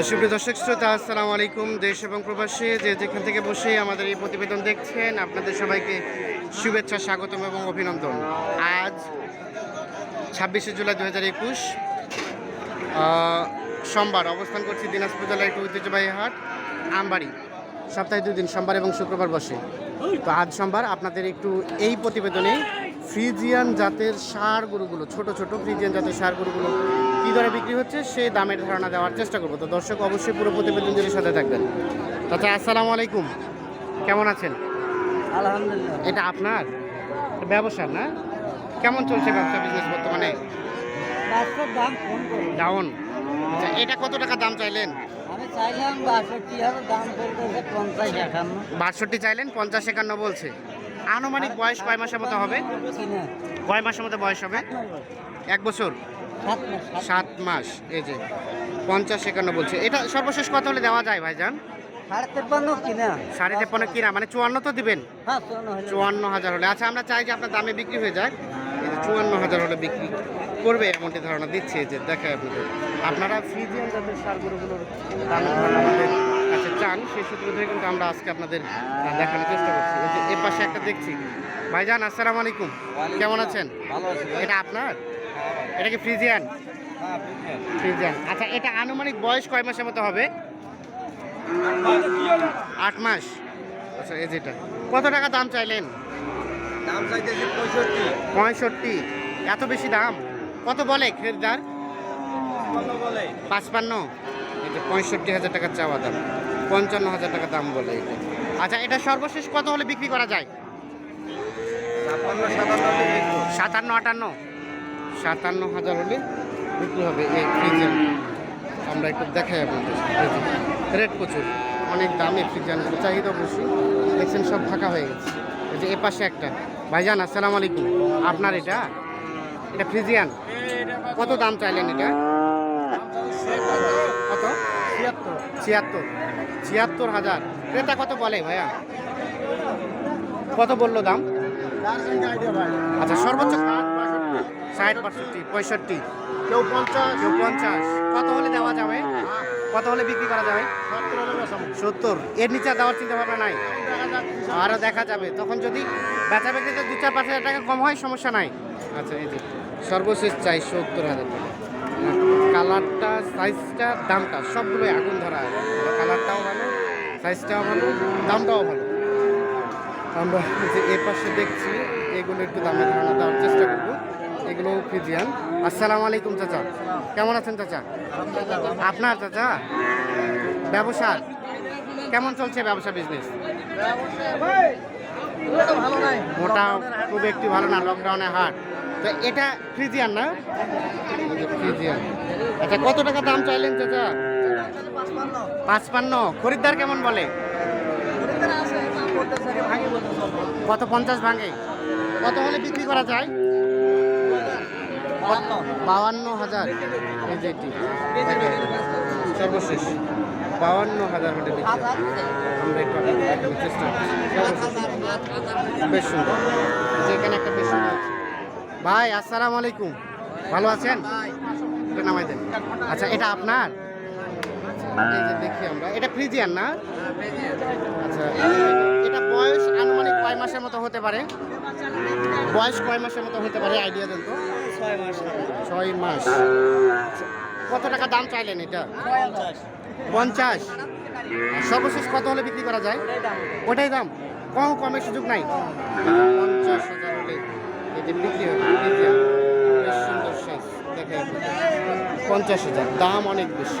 সুপ্রিয় দর্শক, শ্রোতা, আসসালামু আলাইকুম। দেশ এবং প্রবাসী যে যেখান থেকে বসে আমাদের এই প্রতিবেদন দেখছেন, আপনাদের সবাইকে শুভেচ্ছা, স্বাগতম এবং অভিনন্দন। আজ ছাব্বিশে জুলাই দু হাজার একুশ সোমবার অবস্থান করছি দিনাজপুর জেলার একটি ঐতিহ্যবাহী হাট, আমবাড়ি। সপ্তাহে দুদিন সোমবার এবং শুক্রবার বসে। তো আজ সোমবার আপনাদের একটু এই প্রতিবেদনে ফ্রিজিয়ান জাতের সার গরুগুলো, ছোট ছোট ফ্রিজিয়ান জাতের সার গরুগুলো কী দরে বিক্রি হচ্ছে সেই দামের ধারণা দেওয়ার চেষ্টা করব। তো দর্শক অবশ্যই পুরো প্রতিবেদন সাথে থাকবেন। তাছাড়া আসসালামু আলাইকুম। কেমন আছেন? আলহামদুলিল্লাহ। এটা আপনার? ব্যবসা না? কেমন চলছে ব্যবসা বিজনেস বর্তমানে? ডাউন আচ্ছা এটা কত টাকা দাম চাইলেন? বাষট্টি চাইলেন পঞ্চাশ একান্ন বলছে। আনুমানিক বয়স কয় মাসের মতো হবে? কয় মাসের মতো বয়স হবে? এক বছর। সাত মাস এই যে পঞ্চাশ একান্ন বলছে। এটা সর্বশেষ কত হলে দেওয়া যায় ভাইজান? সাড়ে তেপ্পান্ন কিনা। মানে চুয়ান্ন তো দিবেন? হ্যাঁ চুয়ান্ন হাজার হলে। আচ্ছা আমরা চাই যে আপনার দামে বিক্রি হয়ে যাক এই যে চুয়ান্ন হাজার হলে বিক্রি করবে এমনটি ধারণা দিচ্ছে এই যে দেখায় আপনাদের। আপনারা ফ্রিজিয়ান জাতের সারগুলোগুলোর দামের ধারণা আমাদের কাছে চান সেই সূত্র ধরে কিন্তু আমরা আজকে আপনাদের দেখানোর চেষ্টা করছি। এ পাশে একটা দেখছি। ভাইজান আসসালামু আলাইকুম। কেমন আছেন? ভালো এটা আপনার? এটা কি ফ্রিজিয়ান? ফ্রিজিয়ান। আচ্ছা এটা আনুমানিক বয়স কয় মাসের মতো হবে? আট মাস। আচ্ছা এই যেটা কত টাকা দাম চাইলেন? দাম চাইতেছি পঁয়ষট্টি। পঁয়ষট্টি। এত বেশি দাম? কত বলে খরিদ্দার? বলে। পাঁচপান্ন? যে পঁয়ষট্টি হাজার টাকার চাওয়া দাম। পঞ্চান্ন হাজার টাকা দাম বলে এটা। আচ্ছা এটা সর্বশেষ কত হলে বিক্রি করা যায়? সাতান্ন আটান্ন। সাতান্ন হাজার হলে বিক্রি হবে এই ফ্রিজিয়ান আমরা একটু দেখাই আপনাদের রেট প্রচুর অনেক দামে ফ্রিজিয়ান চাহিদা বেশি দেখছেন সব ফাঁকা হয়ে গেছে। এই যে, এ পাশে একটা। ভাইজান, আসসালামু আলাইকুম। আপনার এটা? এটা ফ্রিজিয়ান? কত দাম চাইলেন এটা? কত? ছিয়াত্তর। ছিয়াত্তর হাজার। ক্রেতা কত বলে ভাইয়া? কত বলল দাম? আচ্ছা সর্বোচ্চ ষাট বাষট্টি, পঁয়ষট্টি। কেউ পঞ্চাশ কেউ পঞ্চাশ। কত হলে দেওয়া যাবে? কত হলে বিক্রি করা যাবে? সত্তর। এর নিচে দেওয়ার চিন্তা ভাবনা নাই। আরও দেখা যাবে। তখন যদি বেচা বিক্রিতে দু চার পাঁচ হাজার টাকা কম হয়, সমস্যা নাই। আচ্ছা এই যে, সর্বশেষ চাই সত্তর হাজার টাকা। কালারটা, সাইজটা, দামটা, সবগুলোই আগুন ধরা কালারটাও ভালো, সাইজটাও ভালো, দামটাও ভালো। আমরা যে এ পাশে দেখছি, এগুলো একটু দামের ধারণা দেওয়ার চেষ্টা করব। এগুলো ফিজিয়ান। আসসালামু আলাইকুম চাচা। কেমন আছেন চাচা? আপনার চাচা? ব্যবসা কেমন চলছে ব্যবসা বিজনেস মোটা খুব একটু ভালো না লকডাউনে হাট। তো এটা ফ্রিজিয়ান না? ফ্রিজিয়ান আচ্ছা কত টাকা দাম চাইলেন চাচা? পাঁচপান্ন। খরিদ্দার কেমন বলে? কত পঞ্চাশ ভাঙে? কত হলে বিক্রি করা যায়? বাউান্ন হাজার এই যে এটি। সর্বশেষ বাউান্ন হাজার হলে আমরা একটু চেষ্টা বেশ সুন্দর। এখানে একটা বেশ সুন্দর ভাই আসসালামু আলাইকুম। ভালো আছেন? নামাই দেন। আচ্ছা এটা আপনার? দেখি আমরা। এটা ফ্রিজিয়ান না? আচ্ছা এটা বয়স আনুমানিক কয় মাসের মতো হতে পারে। বয়স কয় মাসের মতো হতে পারে? আইডিয়া দেন তো। ছয় মাস। ছয় মাস। কত টাকা দাম চাইলেন এটা? পঞ্চাশ। সর্বশেষ কত হলে বিক্রি করা যায়? ওটাই দাম। কম কমের সুযোগ নাই। পঞ্চাশ হাজার হলে বিক্রি হবে। সুন্দর সাইজ দেখে। পঞ্চাশ হাজার। দাম অনেক বেশি।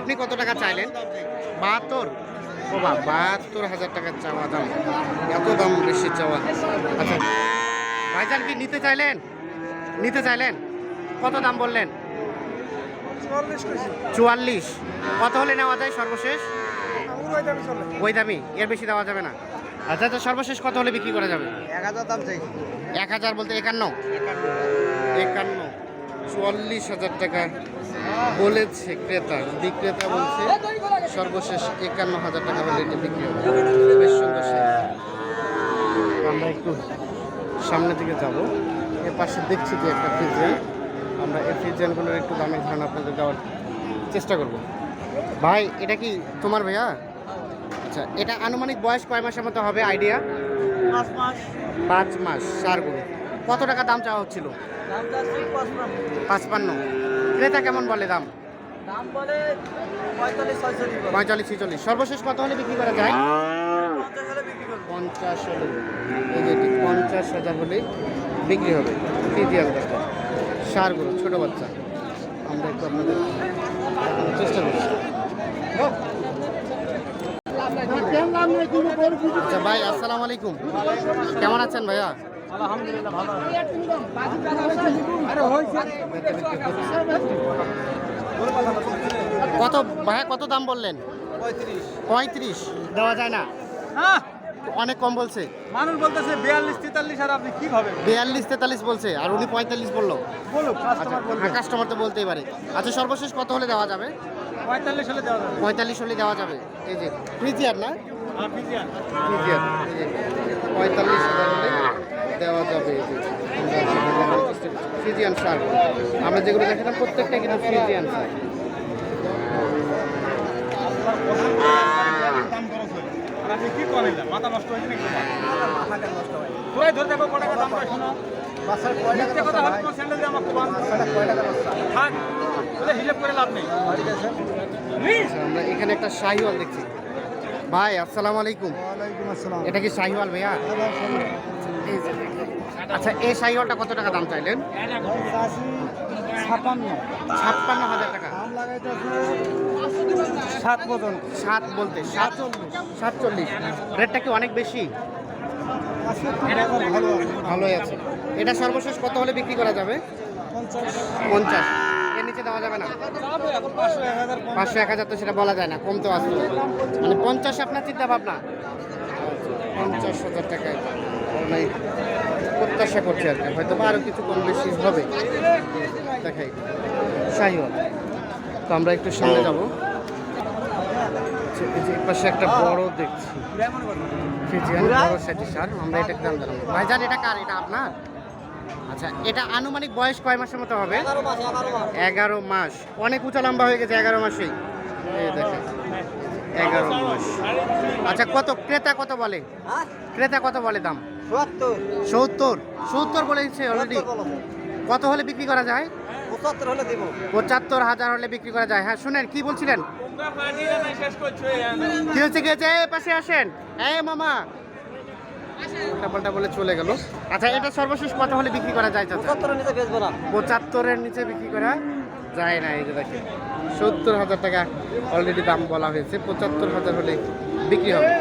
আপনি কত টাকা চাইলেন? বাহাত্তর। ও বা বাহাত্তর হাজার টাকার চাওয়া দাম। এত দাম বেশি চাওয়া। আচ্ছা ভাইজান কি নিতে চাইলেন? নিতে চাইলেন? কত দাম বললেন? চুয়াল্লিশ কত হলে নেওয়া যায় সর্বশেষ? ওই দামে চলে। ওই দামি এর বেশি দেওয়া যাবে না। আচ্ছা তো সর্বশেষ কত হলে বিক্রি করা যাবে? এক হাজার দাম চাই এক হাজার বলতে একান্ন। একান্ন। চুয়াল্লিশ হাজার টাকা। বলেছে ক্রেতা বিক্রেতা বলছে সর্বশেষ একান্ন হাজার টাকা হলে এটি বিক্রি হবে। বেশ সুন্দর আমরা একটু সামনের দিকে যাব। এর পাশে দেখছি যে একটা ফ্রিজিয়ান আমরা এই ফ্রিজিয়ানগুলোর একটু দামের ধারণা আপনাদের দেওয়ার চেষ্টা করব। ভাই এটা কি তোমার ভাইয়া? আচ্ছা এটা আনুমানিক বয়স কয় মাসের মতো হবে? আইডিয়া? পাঁচ মাস। পাঁচ মাস সার গরু কত টাকা দাম চাওয়া হচ্ছিল? পাঁচপান্ন। ক্রেতা কেমন বলে দাম? দাম বলে পঁয়তাল্লিশ ছয়চল্লিশ ছিচল্লিশ সর্বশেষ কত হলে বিক্রি করা যায়? পঞ্চাশ হলে পঞ্চাশ এই যে পঞ্চাশ হাজার হলে বিক্রি হবে। ফিজিয়াল দশটা সার গরু ছোটো বাচ্চা। আমরা একটু আপনাদের চেষ্টা করছি। আচ্ছা ভাই আসসালামু আলাইকুম। কেমন আছেন ভাইয়া? আলহামদুলিল্লাহ ভালো কত ভাইয়া কত দাম বললেন? পঁয়ত্রিশ। দেওয়া যায় না? হ্যাঁ। অনেক কম বলছে। মানুষ বলতেছে বিয়াল্লিশ তেতাল্লিশ আর আপনি কি ভাবেন? বিয়াল্লিশ তেতাল্লিশ বলছে আর উনি পঁয়তাল্লিশ বলল। আচ্ছা কাস্টমার হ্যাঁ কাস্টমার তো বলতেই পারে। আচ্ছা সর্বশেষ কত হলে দেওয়া যাবে? পঁয়তাল্লিশ হলে দেওয়া যাবে। পঁয়তাল্লিশ হলে দেওয়া যাবে। এই যে ফ্রিজিয়ার না? আর ফ্রিজিয়ার। পঁয়তাল্লিশ হাজার হলে দেওয়া যাবে। এই যে আমরা সেটা দেখানোর চেষ্টা করছি। ফ্রিজিয়ান সার আমরা যেগুলো দেখালাম প্রত্যেকটা কিন্তু ফ্রিজিয়ান সার স্যান্ডেল দিয়ে আমার আচ্ছা, এখানে একটা শাহিওয়াল দেখছি। ভাই আসসালামু আলাইকুম। এটা কি শাহিওয়াল ভাইয়া। আচ্ছা এই শাহিওয়ালটা কত টাকা দাম চাইলেন? ছাপান্ন ছাপ্পান্ন হাজার টাকা। দাম লাগাইতেছে সাত পর্যন্ত। সাত বলতে সাতচল্লিশ। রেটটা কি অনেক বেশি? ভালো ভালোই আছে। এটা সর্বশেষ কত হলে বিক্রি করা যাবে? পঞ্চাশ। এর নিচে দেওয়া যাবে না? পাঁচশো এক হাজার তো সেটা বলা যায় না কম তো আসবে মানে পঞ্চাশ আপনার চিন্তা ভাবনা? পঞ্চাশ হাজার টাকায়। মানে প্রত্যাশা করছি আর কি। হয়তো বা আরও কিছু কম বেশি হবে। দেখাই। শাহিওয়াল। তো আমরা একটু সামনে যাব। পাশে একটা বড় দেখছি। বড় সেটি সার আমরা এটা দাম জানাব ভাইজান এটা কার? এটা আপনার? আচ্ছা এটা আনুমানিক বয়স কয় মাসের মতো হবে? এগারো মাস অনেক উঁচা লম্বা হয়ে গেছে এগারো মাসেই। দেখেন। এগারো মাস। আচ্ছা কত? ক্রেতা কত বলে? হ্যাঁ? ক্রেতা কত বলে দাম? সত্তর। সত্তর? বলেছে অলরেডি কত হলে বিক্রি করা যায়? পঁচাত্তর হলে দেবো। পঁচাত্তর হাজার হলে বিক্রি করা যায়। হ্যাঁ শুনেন কি বলছিলেন? কি হচ্ছে এই পাশে আসেন। এই মামা। পাল্টা বলে চলে গেল। আচ্ছা এটা সর্বশেষ কত হলে বিক্রি করা যায় পঁচাত্তরের নিচে বেচবো না। পঁচাত্তরের নিচে বিক্রি করা যায় না এই যে দেখেন। সত্তর হাজার টাকা অলরেডি দাম বলা হয়েছে। পঁচাত্তর হাজার হলে বিক্রি হবে।